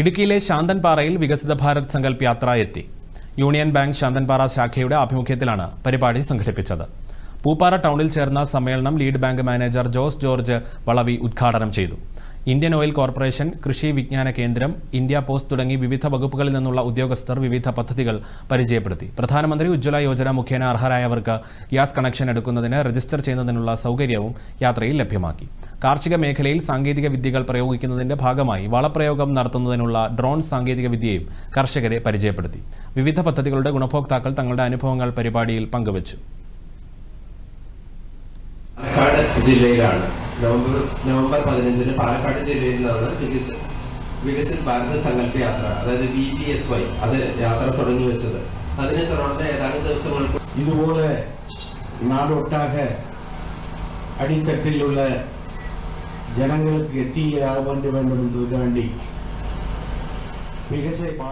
ഇടുക്കിയിലെ ശാന്തൻപാറയിൽ വികസിത ഭാരത് സങ്കല്പ് യാത്ര എത്തി. യൂണിയൻ ബാങ്ക് ശാന്തൻപാറ ശാഖയുടെ ആഭിമുഖ്യത്തിലാണ് പരിപാടി സംഘടിപ്പിച്ചത്. പൂപ്പാറ ടൗണിൽ ചേർന്ന സമ്മേളനം lead bank manager Jose George Valavi ഉദ്ഘാടനം ചെയ്തു. ഇന്ത്യൻ ഓയിൽ കോർപ്പറേഷൻ കൃഷി വിജ്ഞാന കേന്ദ്രം ഇന്ത്യ പോസ്റ്റ് തുടങ്ങി വിവിധ വകുപ്പുകളിൽ നിന്നുള്ള ഉദ്യോഗസ്ഥർ വിവിധ പദ്ധതികൾ പരിചയപ്പെടുത്തി. പ്രധാനമന്ത്രി ഉജ്ജ്വല യോജന മുഖേന അർഹരായവർക്ക് ഗ്യാസ് കണക്ഷൻ എടുക്കുന്നതിന് രജിസ്റ്റർ ചെയ്യുന്നതിനുള്ള സൗകര്യവും യാത്രയിൽ ലഭ്യമാക്കി. കാർഷിക മേഖലയിൽ സാങ്കേതിക വിദ്യകൾ പ്രയോഗിക്കുന്നതിന്റെ ഭാഗമായി വളപ്രയോഗം നടത്തുന്നതിനുള്ള ഡ്രോൺ സാങ്കേതിക വിദ്യയും കർഷകരെ പരിചയപ്പെടുത്തി. വിവിധ പദ്ധതികളുടെ ഗുണഭോക്താക്കൾ തങ്ങളുടെ അനുഭവങ്ങൾ പരിപാടിയിൽ പങ്കുവച്ചു. പാലക്കാട് ജില്ലയിലാണ്. നവംബർ നവംബർ പതിനഞ്ചിന് പാലക്കാട് ജില്ലയിൽ നിന്നാണ് വികസ വികസിത് സങ്കല്പ യാത്ര അതായത് ബി പി എസ് വൈ അത് യാത്ര തുടങ്ങി വെച്ചത്. അതിനെ തുടർന്ന് ഏതാനും ദിവസങ്ങൾക്ക് ഇതുപോലെ നാടൊട്ടാകെ അടിത്തട്ടിലുള്ള ஜனங்களுக்கு தீயை ஆக வேண்டும் என்பதற்காண்டி மிகசை பா